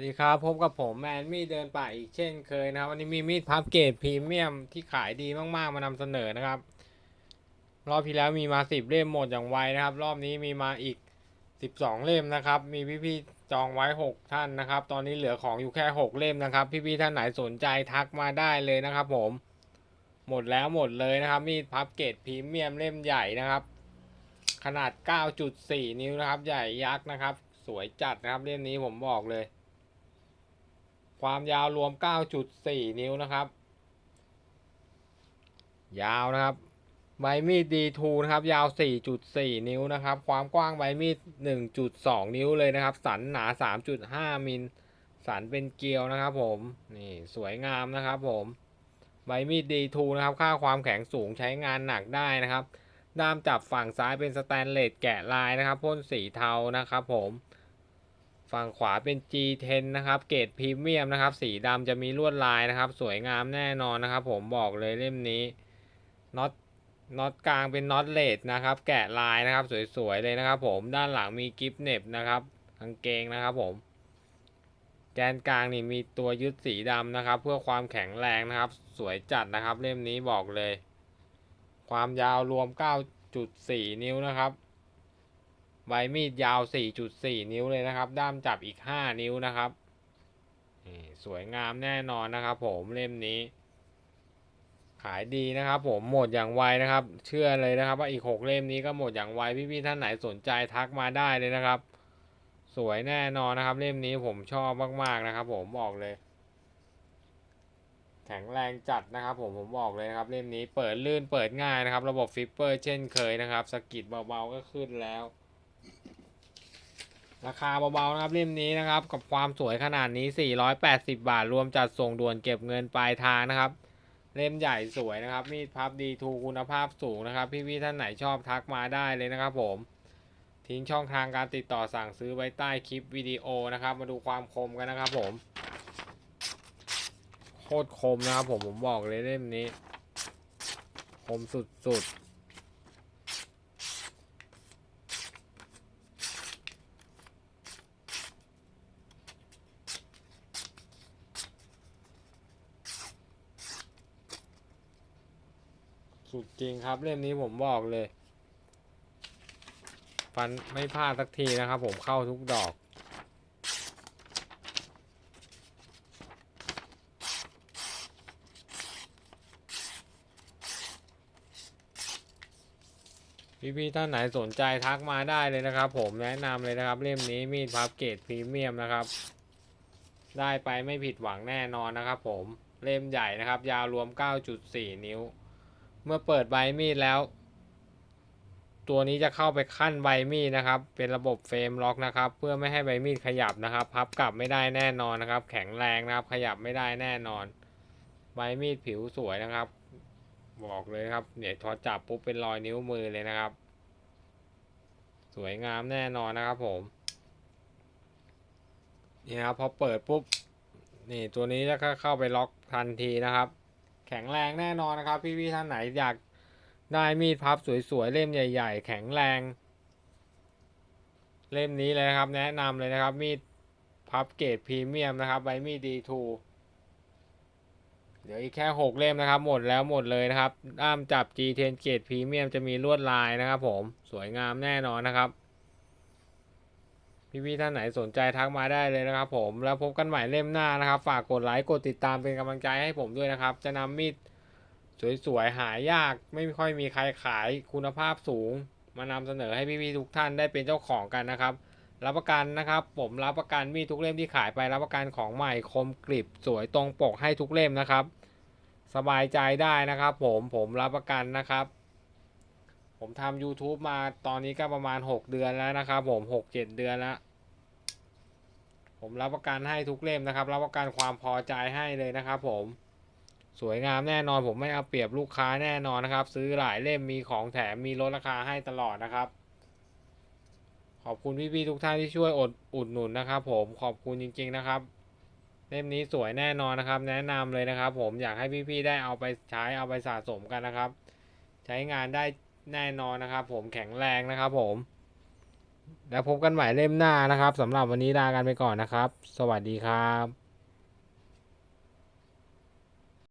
วัสดีครับพบกับผมแมนมีดเดินป่าอีกเช่นเคยนะครับวันนี้มีมีดพับเกรดพรีเมียมที่ขายดีมากๆ มานำเสนอนะครับ รอบที่แล้วมีมาสิบเล่มหมดอย่างไวนะครับ รอบนี้มีมาอีกสิบสองเล่มนะครับ มีพี่ๆจองไว้หกท่านนะครับ ตอนนี้เหลือของอยู่แค่หกเล่มนะครับ พี่ๆท่านไหนสนใจทักมาได้เลยนะครับ ผม หมดแล้วหมดเลยนะครับ มีดพับเกรดพรีเมียมเล่มใหญ่นะครับ ขนาด 9.4 นิ้วนะครับ ใหญ่ยักษ์นะครับ สวยจัดนะครับเล่มนี้ผมบอกเลย ความยาวรวม 9.4 นิ้วนะครับ ยาวนะครับ ใบมีด D2 นะครับ ยาว 4.4 นิ้วนะครับ ความกว้างใบมีด 1.2 นิ้วเลยนะครับ สันหนา 3.5 มิล สันเป็นเกลียวนะครับผม นี่สวยงามนะครับผม ใบมีด D2 นะครับ ค่าความแข็งสูงใช้งานหนักได้นะครับ ด้ามจับฝั่งซ้ายเป็นสแตนเลสแกะลายนะครับ พ่นสีเทานะครับผม ฝั่งขวาเป็น G10 นะครับ เกรดพรีเมียมนะครับ สีดำจะมีลวดลายนะครับ สวยงามแน่นอนนะครับ ผมบอกเลยเล่มนี้น็อตน็อตกลางเป็นน็อตเลสนะครับ แกะลายนะครับ สวยๆเลยนะครับ ผมด้านหลังมีกิฟเน็บนะครับกางเกงนะครับ ผม แกนกลางนี่มีตัวยึดสีดำนะครับ เพื่อความแข็งแรงนะครับ สวยจัดนะครับ เล่มนี้บอกเลย ความยาวรวม 9.4 นิ้วนะครับ ใบมีดยาว 4.4 นิ้วเลยนะครับ ด้ามจับอีก 5 นิ้วนะครับสวยงามแน่นอนนะครับ ผมเล่มนี้ ขายดีนะครับ ผมหมดอย่างไวนะครับ เชื่อเลยนะครับ ว่าอีก 6 เล่มนี้ก็หมดอย่างไวพี่ๆท่านไหนสนใจทักมาได้เลยนะครับ สวยแน่นอนนะครับ เล่มนี้ผมชอบมากๆนะครับ ผมบอกเลยแข็งแรงจัดนะครับผมผมบอกเลยนะครับ เล่มนี้เปิดลื่นเปิดง่ายนะครับ ระบบฟิปเปอร์เช่นเคยนะครับสกิดเบาๆก็ขึ้นแล้ว ราคาเบาๆนะครับเล่มนี้นะครับ กับความสวยขนาดนี้ 480 บาท รวมจัดส่งด่วนเก็บเงินปลายทางนะครับ เล่มใหญ่สวยนะครับ มีดพับดีทูคุณภาพสูงนะครับ พี่ๆท่านไหนชอบทักมาได้เลยนะครับผม ทิ้งช่องทางการติดต่อสั่งซื้อไว้ใต้คลิปวิดีโอนะครับ มาดูความคมกันนะครับผม โคตรคมนะครับผมผมบอกเลยเล่มนี้ คมสุดๆ สุดจริงครับเล่มนี้ผมบอกเลย ฟันไม่พลาดสักทีนะครับ ผมเข้าทุกดอก พี่ๆท่านไหนสนใจทักมาได้เลยนะครับ ผมแนะนำเลยนะครับ เล่มนี้มีดพับเกรดพรีเมียมนะครับ ได้ไปไม่ผิดหวังแน่นอนนะครับ ผมเล่มใหญ่นะครับ ยาวรวม 9.4 นิ้ว เมื่อเปิดใบมีดแล้ว ตัวนี้จะเข้าไปขั้นใบมีดนะครับ เป็นระบบเฟรมล็อกนะครับ เพื่อไม่ให้ใบมีดขยับนะครับ พับกลับไม่ได้แน่นอนนะครับ แข็งแรงนะครับ ขยับไม่ได้แน่นอน ใบมีดผิวสวยนะครับ บอกเลยครับเนี่ยพอจับปุ๊บเป็นรอยนิ้วมือเลยนะครับ สวยงามแน่นอนนะครับผมนี่ครับพอเปิดปุ๊บนี่ตัวนี้จะเข้าไปล็อกทันทีนะครับ แข็งแรงแน่นอนนะครับ พี่ๆท่านไหนอยากได้มีดพับสวยๆเล่มใหญ่ ๆ แข็งแรง เล่มนี้เลยครับ แนะนำเลยนะครับ มีดพับเกรดพรีเมียมนะครับใบมีด D2 เดี๋ยวอีกแค่ 6 เล่มนะครับ หมดแล้วหมดเลยนะครับด้ามจับ G10 เกรดพรีเมียมจะมีลวดลายนะครับผมสวยงามแน่นอนนะครับ พี่ๆท่านไหนสนใจทักมาได้เลยนะครับ ผมแล้วพบกันใหม่เล่มหน้านะครับ ฝากกดไลค์กดติดตามเป็นกำลังใจให้ผมด้วยนะครับ จะนำมีดสวยๆหายาก ไม่ค่อยมีใครขายคุณภาพสูง มานำเสนอให้พี่ๆทุกท่านได้เป็นเจ้าของกันนะครับ รับประกันนะครับ ผมรับประกันมีดทุกเล่มที่ขายไปรับประกันของใหม่คมกริบสวยตรงปกให้ทุกเล่มนะครับ สบายใจได้นะครับ ผมผมรับประกันนะครับ ผมทำ YouTube มาตอนนี้ก็ประมาณ 6 เดือนแล้วนะครับผม 6 7 เดือนแล้ว ผมรับประกันให้ทุกเล่มนะครับ รับประกันความพอใจให้เลยนะครับผม สวยงามแน่นอน ผมไม่เอาเปรียบลูกค้าแน่นอนนะครับ ซื้อหลายเล่มมีของแถมมีลดราคาให้ตลอดนะครับ ขอบคุณพี่ๆทุกท่านที่ช่วยอดอุดหนุนนะครับ ผมขอบคุณจริง ๆนะครับ เล่มนี้สวยแน่นอนนะครับ แนะนำเลยนะครับ ผมอยากให้พี่ๆได้เอาไปใช้เอาไปสะสมกันนะครับ ใช้งานได้ แน่นอนนะครับ ผมแข็งแรงนะครับผม แล้วพบกันใหม่เล่มหน้านะครับสำหรับวันนี้ลากันไปก่อนนะครับ สวัสดีครับ